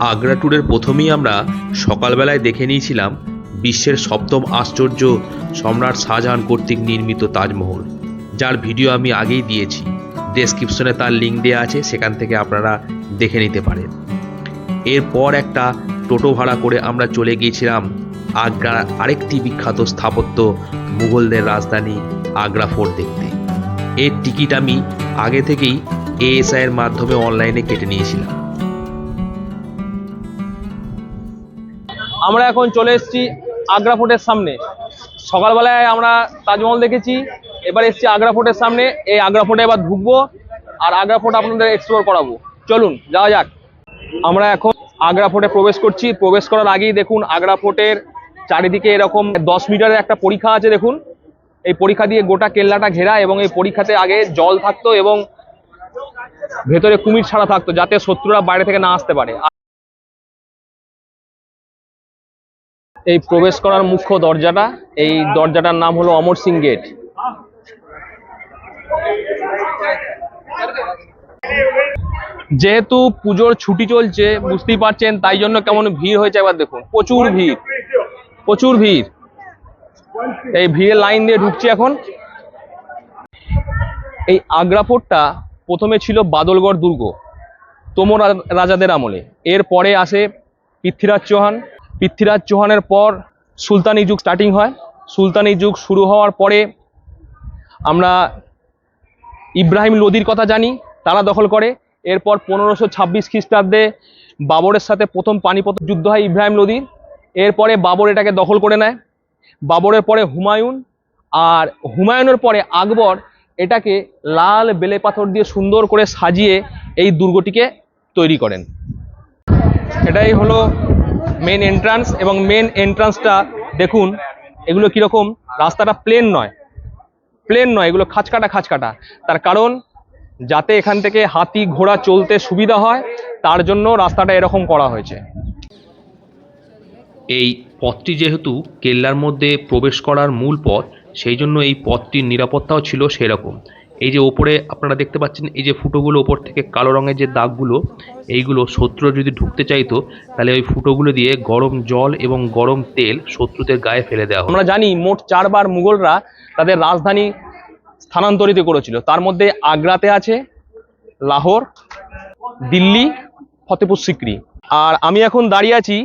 আগ্রা ট্যুরের প্রথমেই আমরা সকালবেলায় দেখে নিয়েছিলাম বিশ্বের সপ্তম আশ্চর্য সম্রাট শাহজাহান কর্তৃক নির্মিত তাজমহল, যার ভিডিও আমি আগেই দিয়েছি। ডেসক্রিপশনে তার লিঙ্ক দেওয়া আছে, সেখান থেকে আপনারা দেখে নিতে পারেন। এরপর একটা টোটো ভাড়া করে আমরা চলে গিয়েছিলাম আগ্রার আরেকটি বিখ্যাত স্থাপত্য মুঘলদের রাজধানী আগ্রা ফোর্ট দেখতে। এর টিকিট আমি আগে থেকেই এএসআইয়ের মাধ্যমে অনলাইনে কেটে নিয়েছিলাম। আমরা এখন চলে এসেছি আগ্রা ফোর্টের সামনে। সকালবেলায় আমরা তাজমহল দেখেছি, এবার এসেছি আগ্রা ফোর্টের সামনে। এই আগ্রা ফোর্টে এবার ঢুকবো আর আগ্রা ফোর্ট আপনাদের এক্সপ্লোর করাবো। চলুন, যাওয়া যাক। আমরা এখন আগ্রা ফোর্টে প্রবেশ করছি। প্রবেশ করার আগেই দেখুন আগ্রা ফোর্টের চারিদিকে এরকম দশ মিটারের একটা পরীক্ষা আছে, দেখুন। এই পরীক্ষা দিয়ে গোটা কেল্লাটা ঘেরা এবং এই পরীক্ষাতে আগে জল থাকতো এবং ভেতরে কুমির ছাড়া থাকতো, যাতে শত্রুরা বাইরে থেকে না আসতে পারে। এই প্রবেশ করার মুখ্য দরজাটা, এই দরজাটার নাম হলো অমর সিং গেট। যেহেতু পুজোর ছুটি চলছে, বুঝতেই পারছেন, তাই জন্য কেমন ভিড় হয়েছে একবার দেখুন, প্রচুর ভিড় প্রচুর ভিড়। এই ভিড়ের লাইন দিয়ে ঢুকছি এখন। এই আগ্রা ফোর্টটা প্রথমে ছিল বাদলগড় দুর্গ, তোমর রাজাদের আমলে। এরপরে আসে পৃথ্বীরাজ চৌহান পৃথ্বীরাজ চৌহানের পর সুলতানি যুগ স্টার্টিং হয়। সুলতানি যুগ শুরু হওয়ার পরে আমরা ইব্রাহিম লোদির কথা জানি, তারা দখল করে। এরপর পনেরোশো ছাব্বিশ খ্রিস্টাব্দে বাবরের সাথে প্রথম পানিপথ যুদ্ধ হয় ইব্রাহিম লোদির। এরপরে বাবর এটাকে দখল করে নেয়। বাবরের পরে হুমায়ুন আর হুমায়ুনের পরে আকবর এটাকে লাল বেলে পাথর দিয়ে সুন্দর করে সাজিয়ে এই দুর্গটিকে তৈরি করেন। এটাই হলো মেন এন্ট্রান্স এবং মেন এন্ট্রান্সটা দেখুন, এগুলো কীরকম? রাস্তাটা প্লেন নয়। প্লেন নয়, এগুলো খাঁচকাটা খাঁচকাটা। তার কারণ, যাতে এখান থেকে হাতি ঘোড়া চলতে সুবিধা হয়, তার জন্য রাস্তাটা এরকম করা হয়েছে। এই পথটি যেহেতু কেল্লার মধ্যে প্রবেশ করার মূল পথ, সেই জন্য এই পথটির নিরাপত্তাও ছিল সেরকম। এই যে ওপরে আপনারা দেখতে পাচ্ছেন, এই যে ফুটোগুলো ওপর থেকে কালো রঙের যে দাগগুলো, এইগুলো শত্রু যদি ঢুকতে চাইতো, তাহলে ওই ফুটোগুলো দিয়ে গরম জল এবং গরম তেল শত্রুদের গায়ে ফেলে দেওয়া আমরা জানি মোট চারবার মুঘলরা তাদের রাজধানী স্থানান্তরিত করেছিল। তার মধ্যে আগ্রাতে আছে, লাহোর, দিল্লি ফতেপুর সিক্রি। আর আমি এখন দাঁড়িয়ে আছি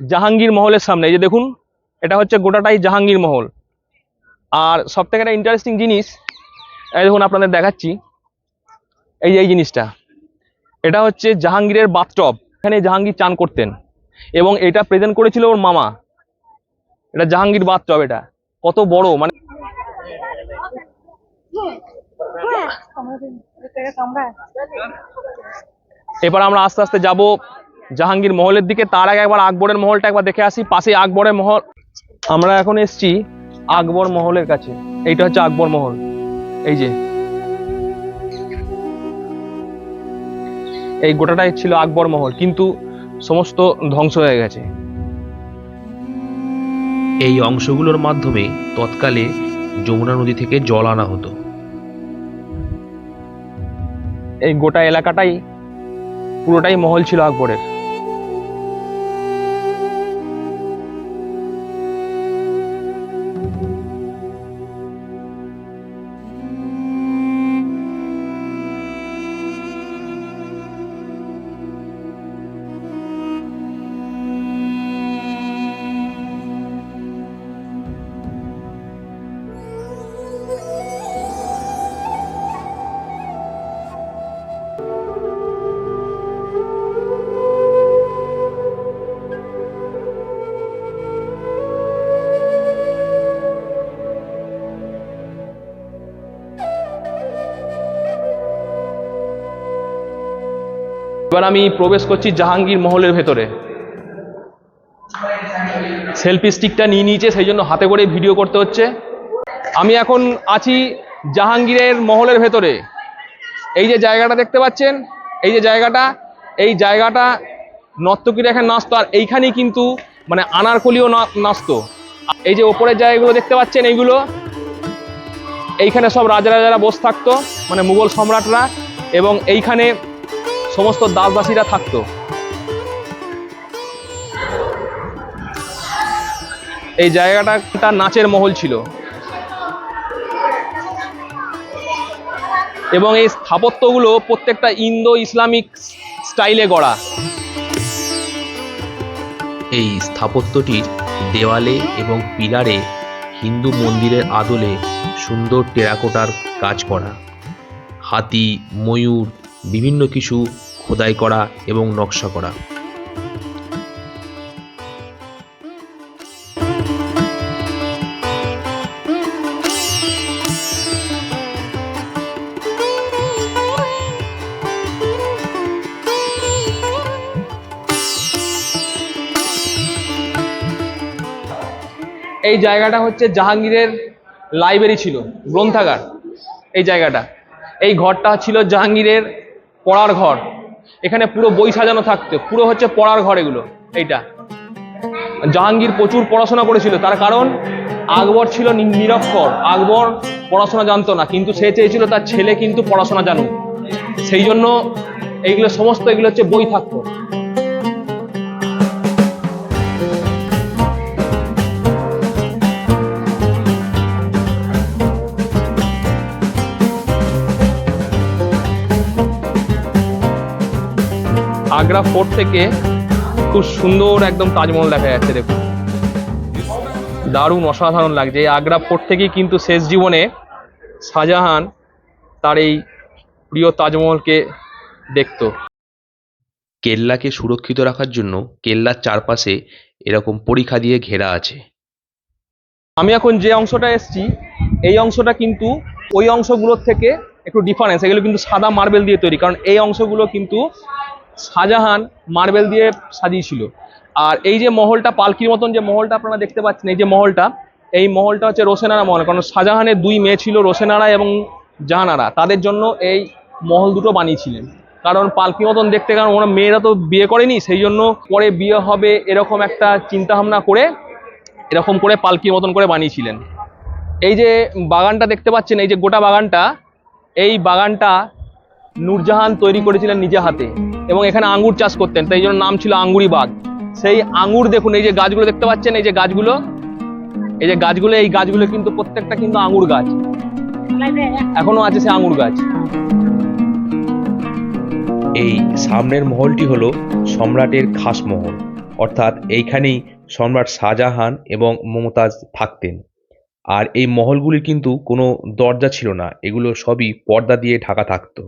জাহাঙ্গীর মহলের সামনে। এই যে দেখুন, এটা হচ্ছে গোটাটাই জাহাঙ্গীর মহল। আর সব থেকে একটা ইন্টারেস্টিং জিনিস এই দেখুন, আপনাদের দেখাচ্ছি। এই যে, এই জিনিসটা, এটা হচ্ছে জাহাঙ্গীরের বাথটব। এখানে জাহাঙ্গীর চান করতেন এবং এটা প্রেজেন্ট করেছিল ওর মামা। এটা জাহাঙ্গীর বাথটব এটা। কত বড় মানে এবার আমরা আস্তে আস্তে যাব জাহাঙ্গীর মহলের দিকে। তার আগে একবার আকবরের মহলটা একবার দেখে আসি। পাশে আকবরের মহল আমরা এখন এসছি আকবর মহলের কাছে। এইটা হচ্ছে আকবর মহল। এই যে। এই গোটাটাই ছিল আকবর মহল কিন্তু সমস্ত ধ্বংস হয়ে গেছে। এই অংশগুলোর মাধ্যমে তৎকালে যমুনা নদী থেকে জল আনা হতো। এই গোটা এলাকাটাই পুরোটাই মহল ছিল আকবরের। এবার আমি প্রবেশ করছি জাহাঙ্গীর মহলের ভেতরে। সেলফি স্টিকটা নিয়ে নিয়েছে, সেই জন্য হাতে করে ভিডিও করতে হচ্ছে। আমি এখন আছি জাহাঙ্গীরের মহলের ভেতরে। এই যে জায়গাটা দেখতে পাচ্ছেন, এই যে জায়গাটা, এই জায়গাটা নর্তকীরা এখানে নাচতো, আর এইখানেই কিন্তু মানে আনারকলিও নাচতো। এই যে ওপরের জায়গাগুলো দেখতে পাচ্ছেন, এইগুলো, এইখানে সব রাজা রাজারা বসে থাকতো মানে মুঘল সম্রাটরা, এবং এইখানে সমস্ত দাসবাসীরা থাকতো। এই জায়গাটা একটা নাচের মহল ছিল। এবং এই স্থাপত্যগুলো প্রত্যেকটা ইন্দো ইসলামিক স্টাইলে গড়া। এই স্থাপত্যটির দেওয়ালে এবং পিলারে হিন্দু মন্দিরের আদলে সুন্দর টেরাকোটার কাজ করা। হাতি, ময়ূর বিভিন্ন কিছু খোদাই করা এবং নকশা করা। এই জায়গাটা হচ্ছে জাহাঙ্গীরের লাইব্রেরি ছিল, গ্রন্থাগার। এই জায়গাটা। এই ঘরটা ছিল জাহাঙ্গীরের পড়ার ঘর। এখানে পুরো বই সাজানো থাকতো। পুরো হচ্ছে পড়ার ঘর এগুলো, এইটা। জাহাঙ্গীর প্রচুর পড়াশোনা করেছিল। তার কারণ, আকবর ছিল নিরক্ষর। আকবর পড়াশোনা জানতো না, কিন্তু সে চেয়েছিল তার ছেলে কিন্তু পড়াশোনা জানুক। সেই জন্য এইগুলো, সমস্ত এগুলো হচ্ছে বই থাকতো। আগ্রা ফোর্ট থেকে খুব সুন্দর একদম তাজমহল দেখা যাচ্ছে দেখুন। দারুণ অসাধারণ লাগছে। এই আগ্রা ফোর্ট থেকেই কিন্তু শেষ জীবনে শাহজাহান তার এই প্রিয় তাজমহলকে দেখতো। কেল্লাকে সুরক্ষিত রাখার জন্য কেল্লার চারপাশে এরকম পরীক্ষা দিয়ে ঘেরা আছে। আমি এখন যে অংশটা এসেছি এই অংশটা কিন্তু ওই অংশগুলোর থেকে একটু ডিফারেন্স এগুলো কিন্তু সাদা মার্বেল দিয়ে তৈরি কারণ এই অংশগুলো কিন্তু শাহজাহান মার্বেল দিয়ে সাজিয়েছিল। আর এই যে মহলটা, পালকির মতন যে মহলটা আপনারা দেখতে পাচ্ছেন, এই যে মহলটা, এই মহলটা হচ্ছে রোশেনারা মহল, কারণ শাহজাহানের দুই মেয়ে ছিল রোসেনারা এবং জাহানারা। তাদের জন্য এই মহল দুটো বানিয়েছিলেন। কারণ পালকি মতন দেখতে, কারণ ওরা মেয়েরা তো বিয়ে করেনি, সেই জন্য পরে বিয়ে হবে এরকম একটা চিন্তা ভাবনা করে এরকম করে পালকির মতন করে বানিয়েছিলেন। এই যে বাগানটা দেখতে পাচ্ছেন, এই যে গোটা বাগানটা, এই বাগানটা নূরজাহান তৈরি করেছিলেন নিজে হাতে। এবং এখানে আঙ্গুর চাষ করতেন, তাই জন্য নাম ছিল আঙ্গুরি বাগ সেই আঙ্গুর দেখুন, এই যে গাছগুলো দেখতে পাচ্ছেন, এই যে গাছগুলো, এই যে গাছগুলো, এই গাছগুলো কিন্তু প্রত্যেকটা কিন্তু আঙ্গুর গাছ। এখনও আছে সে আঙ্গুর গাছ। এই সামনের মহলটি হলো সম্রাটের খাস মহল। অর্থাৎ এইখানেই সম্রাট শাহজাহান এবং মমতাজ থাকতেন। আর এই মহলগুলির কিন্তু কোনো দরজা ছিল না, এগুলো সবই পর্দা দিয়ে ঢাকা থাকতো।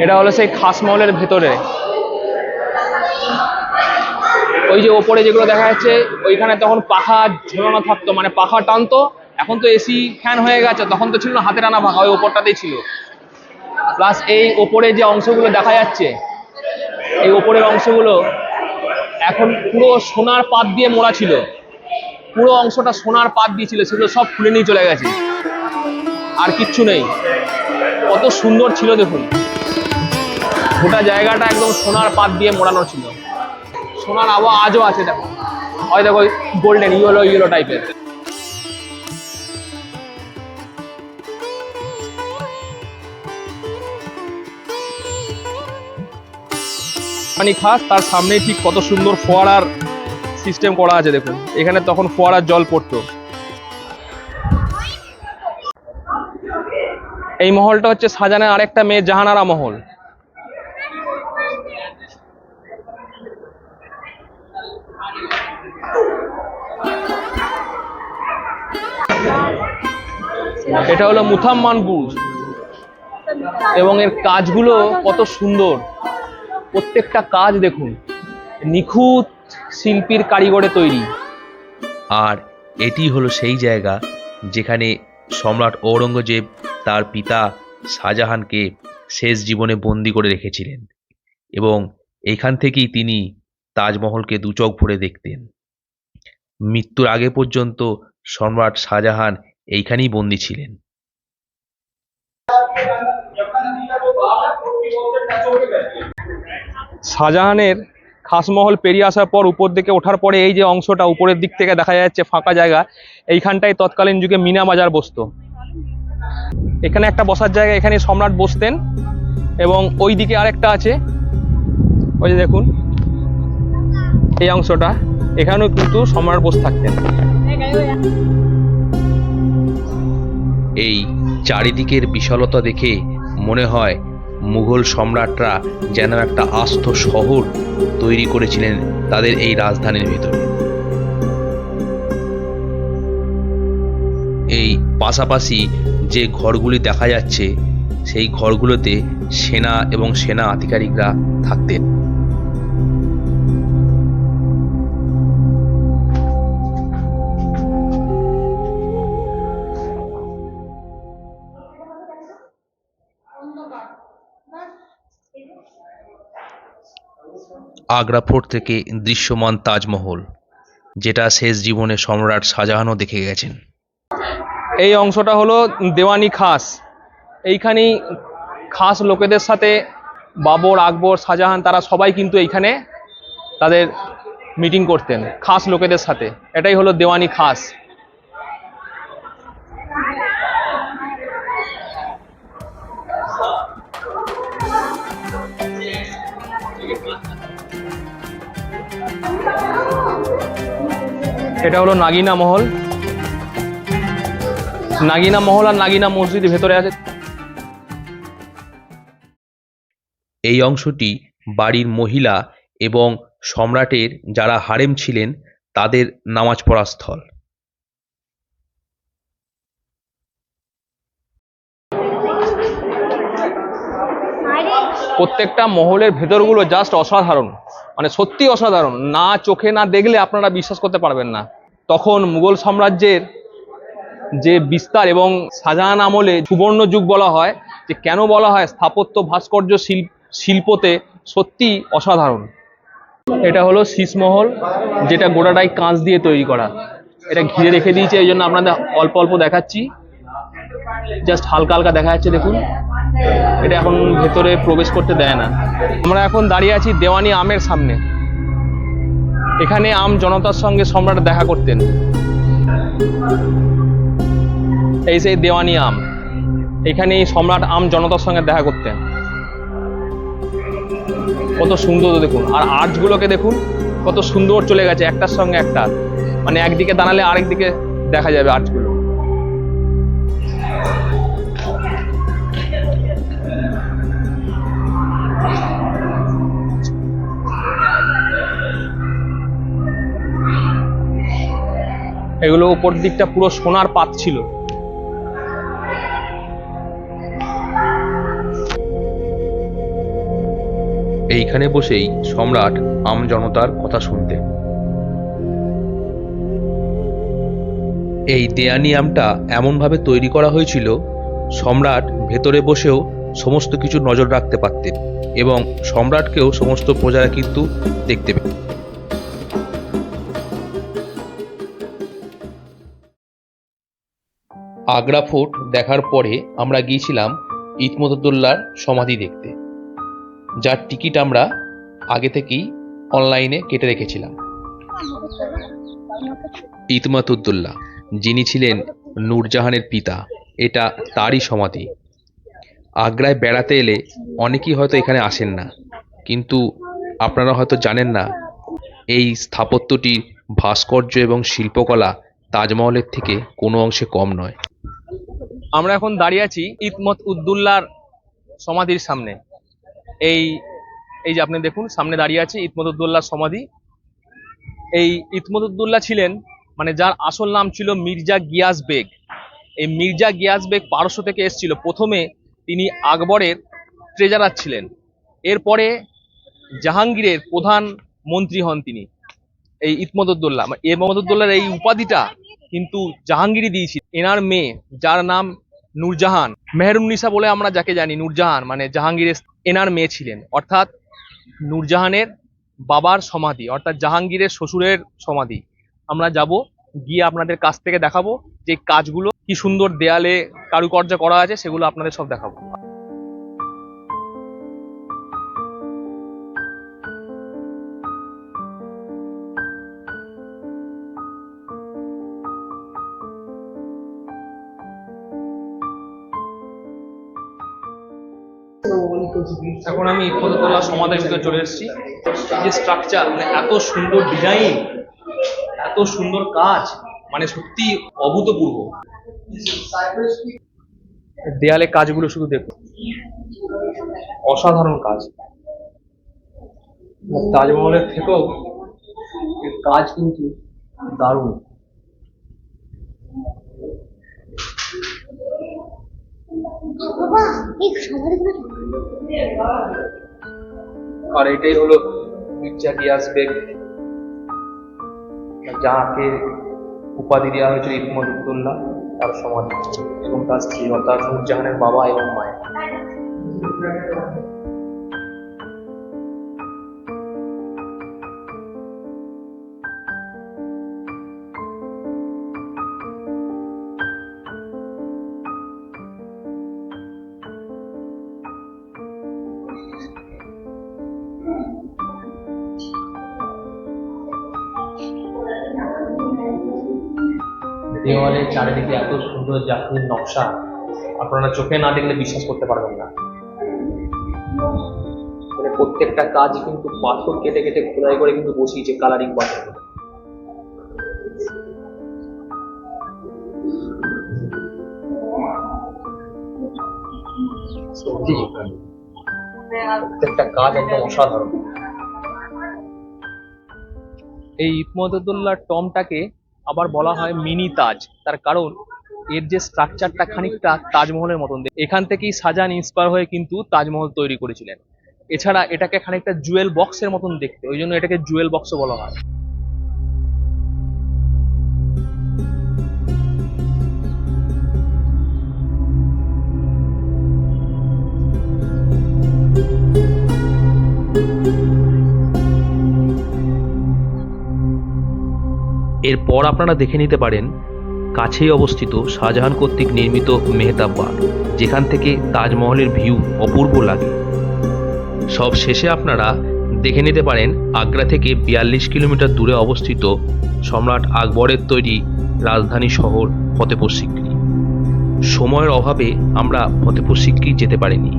এটা হলো সেই খাস মহলের ভেতরে। ওই যে ওপরে যেগুলো দেখা যাচ্ছে, ওইখানে তখন পাখা ঝোলানো থাকতো মানে পাখা টানতো, এখন তো এসি ফ্যান হয়ে গেছে, তখন তো ছিল না হাতে টানা পাখা, ওই ওপরটাতেই ছিল। প্লাস এই ওপরে যে অংশগুলো দেখা যাচ্ছে, এই ওপরের অংশগুলো এখন পুরো সোনার পাত দিয়ে মোড়া ছিল। পুরো অংশটা সোনার পাত দিয়েছিল সেগুলো সব খুলে নিয়ে চলে গেছে। আর কিচ্ছু নেই। কত সুন্দর ছিল দেখুন। গোটা জায়গাটা একদম সোনার পাত দিয়ে মোড়ানো ছিল। সোনার আবহাওয়া আজও আছে, দেখো। হয় দেখো গোল্ডেন ইয়েলো ইয়েলো টাইপের খাস, তার সামনেই ঠিক কত সুন্দর ফোয়ারার সিস্টেম করা আছে, দেখুন। এখানে তখন ফোয়ারার জল পড়তো। এই মহলটা হচ্ছে শাহজাহানের আরেকটা মেয়ে, জাহানারা মহল। এটা হলো মুথাম্মান বুর্জ। এবং এর কাজগুলো কত সুন্দর। প্রত্যেকটা কাজ দেখুন, নিখুঁত শিল্পীর কারিগরে তৈরি। আর এটি হলো সেই জায়গা যেখানে সম্রাট ঔরঙ্গজেব তার পিতা শাহজাহানকে শেষ জীবনে বন্দি করে রেখেছিলেন এবং এখান থেকেই তিনি তাজমহলকে দুচোখ ভরে দেখতেন। মৃত্যুর আগে পর্যন্ত সম্রাট শাহজাহান এইখানেই বন্দি ছিলেন। শাহজাহানের খাসমহল পেরিয়ে আসার পর উপর দিকে ওঠার পরে এই যে অংশটা উপরের দিক থেকে দেখা যাচ্ছে ফাঁকা জায়গা, এইখানটায় তৎকালীন যুগে মিনা বাজার বসতো। এখানে একটা বসার জায়গা, এখানে সম্রাট বসতেন এবং ওই দিকে আরেকটা আছে। ওই যে দেখুন, এই অংশটা, এখানেও কিন্তু সম্রাট বসে থাকতেন। এই চারিদিকের বিশালতা দেখে মনে হয় মুঘল সম্রাটরা যেন একটা আস্ত শহর তৈরি করেছিলেন তাদের এই রাজধানীর ভিতরে। এই পাশাপাশি যে ঘরগুলি দেখা যাচ্ছে, সেই ঘরগুলোতে সেনা এবং সেনা আধিকারিকরা থাকতেন। আগ্রা ফোর্ট থেকে দৃশ্যমান তাজমহল, যেটা শেষ জীবনে সম্রাট শাহজাহানও দেখে গেছেন। এই অংশটা হলো দেওয়ানি খাস। এইখানেই খাস লোকেদের সাথে বাবর, আকবর, শাহজাহান, তারা সবাই কিন্তু এইখানে তাদের মিটিং করতেন, খাস লোকেদের সাথে। এটাই হলো দেওয়ানি খাস। এটা হলো নাগিনা মহল। নাগিনা মহল আর নাগিনা মসজিদ ভেতরে আছে। এই অংশটি বাড়ির মহিলা এবং সম্রাটের যারা হারেম ছিলেন তাদের নামাজ পড়ার স্থল। প্রত্যেকটা মহলের ভেতরগুলো জাস্ট অসাধারণ। মানে সত্যি অসাধারণ। না চোখে না দেখলে আপনারা বিশ্বাস করতে পারবেন না। তখন মুঘল সাম্রাজ্যের যে বিস্তার এবং শাহজাহান আমলে সুবর্ণ যুগ বলা হয়, যে কেন বলা হয় স্থাপত্য ভাস্কর্য শিল্প, শিল্পতে সত্যি অসাধারণ। এটা হলো শীষমহল, যেটা গোটাটাই কাঁচ দিয়ে তৈরি করা। এটা ঘিরে রেখে দিয়েছে, এই জন্য আপনাদের অল্প অল্প দেখাচ্ছি। জাস্ট হালকা হালকা দেখা যাচ্ছে দেখুন। এটা এখন ভেতরে প্রবেশ করতে দেয় না। আমরা এখন দাঁড়িয়ে আছি দেওয়ানি আমের সামনে। এখানে আম জনতার সঙ্গে সম্রাট দেখা করতেন। এই সেই দেওয়ানি আম। এখানে সম্রাট আম জনতার সঙ্গে দেখা করতেন। কত সুন্দর দেখুন। আর আর্চগুলোকে দেখুন, কত সুন্দর চলে গেছে। একটার সঙ্গে একটা। মানে একদিকে দাঁড়ালে আরেকদিকে দেখা যাবে আর্চগুলো। এগুলো উপর দিকটা পুরো সোনার পাত ছিল। এইখানে বসেই সম্রাট আম জনতার কথা শুনতেন। এই দেয়ানি আমটা এমনভাবে তৈরি করা হয়েছিল, সম্রাট ভেতরে বসেও সমস্ত কিছু নজর রাখতে পারতেন এবং সম্রাটকেও সমস্ত প্রজারা কিন্তু দেখতে আগ্রা ফোর্ট দেখার পরে আমরা গিয়েছিলাম ইতমদুল্লার সমাধি দেখতে। যার টিকিট আমরা আগে থেকেই অনলাইনে কেটে রেখেছিলাম। ইতমাতুদ্দোল্লা যিনি ছিলেন নূরজাহানের পিতা, এটা তারই সমাধি। আগ্রায় বেড়াতে এলে অনেকেই হয়তো এখানে আসেন না, কিন্তু আপনারা হয়তো জানেন না, এই স্থাপত্যটির ভাস্কর্য এবং শিল্পকলা তাজমহলের থেকে কোনো অংশে কম নয়। আমরা এখন দাঁড়িয়ে আছি ইতমত উদ্দুল্লার সমাধির সামনে। এই এই যে আপনি দেখুন, সামনে দাঁড়িয়ে আছে ইতমতুদ্দোল্লার সমাধি। এই ইতমতুদ্দোল্লা ছিলেন মানে যার আসল নাম ছিল মির্জা গিয়াস বেগ। এই মির্জা গিয়াস বেগ পারস্য থেকে এসেছিল। প্রথমে তিনি আকবরের ট্রেজারার ছিলেন। এরপরে জাহাঙ্গীরের প্রধান মন্ত্রী হন তিনি। এই ইতমদুদ্দোল্লা ইতমদুদ্দোল্লার এই উপাধিটা কিন্তু জাহাঙ্গীরই দিয়েছিল এনার মেয়ে, যার নাম নূরজাহান। মেহরুন্নিসা বলে আমরা যাকে জানি, নূরজাহান মানে জাহাঙ্গীরের এনার মেয়ে ছিলেন। অর্থাৎ নূরজাহানের বাবার সমাধি, অর্থাৎ জাহাঙ্গীরের শ্বশুরের সমাধি। আমরা যাব, গিয়ে আপনাদের কাছ থেকে দেখাবো যে কাজগুলো কি সুন্দর দেয়ালে কারুকার্য করা আছে, সেগুলো আপনাদের সব দেখাবো। এখন আমি ইফততলা সমাধির ভিতরে চলে এসেছি। যে স্ট্রাকচার মানে এত সুন্দর ডিজাইন এত সুন্দর কাজ মানে সত্যি অভূতপূর্ব। দেয়ালে কাজগুলো শুধু দেখুন। অসাধারণ কাজ। তাজমহলের থেকেও কাজ কিন্তু দারুণ। আর এটাই হলো মির্জা গিয়াস বেগ। যাকে উপাধি দেওয়া হয়েছিল ইকমত উদ্দুল্লাহ তার সমাধি। এবং তার স্ত্রী অর্থাৎ নুরজাহানের বাবা এবং মায়ের। দেওয়ালের চারিদিকে এত সুন্দর জাতির নকশা, আপনারা চোখে না দেখলে বিশ্বাস করতে পারবেন না। মানে প্রত্যেকটা কাজ কিন্তু পাথর কেটে কেটে খোদাই করে কিন্তু বসিয়েছে কালারিং পাথর প্রত্যেকটা কাজ একদম অসাধারণ। এই ইসমদুল্লাহ টমটাকে আবার বলা হয় মিনি তাজ। তার কারণ, এর যে স্ট্রাকচারটা খানিকটা তাজমহলের মতন। এখান থেকেই সাজান ইন্সপায়ার হয়ে কিন্তু তাজমহল তৈরি করেছিলেন। এছাড়া এটাকে খানিকটা জুয়েল বক্সের মতন দেখতে। ওই জন্য এটাকে জুয়েল বক্সও বলা হয়। এরপর আপনারা দেখে নিতে পারেন, কাছেই অবস্থিত শাহজাহান কর্তৃক নির্মিত মেহতাব বাগ, যেখান থেকে তাজমহলের ভিউ অপূর্ব লাগে। সব শেষে আপনারা দেখে নিতে পারেন আগ্রা থেকে বিয়াল্লিশ কিলোমিটার দূরে অবস্থিত সম্রাট আকবরের তৈরি রাজধানী শহর ফতেপুর সিক্রি। সময়ের অভাবে আমরা ফতেপুর সিক্রি যেতে পারিনি।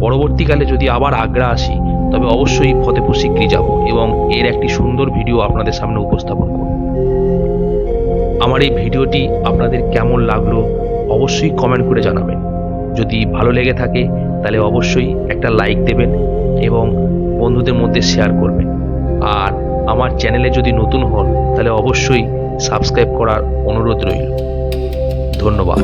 পরবর্তীকালে যদি আবার আগ্রা আসি তবে অবশ্যই ফতেপুর সিক্রি যাব এবং এর একটি সুন্দর ভিডিও আপনাদের সামনে উপস্থাপন করব। আমার এই ভিডিওটি আপনাদের কেমন লাগল অবশ্যই কমেন্ট করে জানাবেন। যদি ভালো লেগে থাকে, তাহলে অবশ্যই একটা লাইক দেবেন এবং বন্ধুদের মধ্যে শেয়ার করবেন। আর আমার চ্যানেলে যদি নতুন হন, তাহলে অবশ্যই সাবস্ক্রাইব করার অনুরোধ রইল। ধন্যবাদ।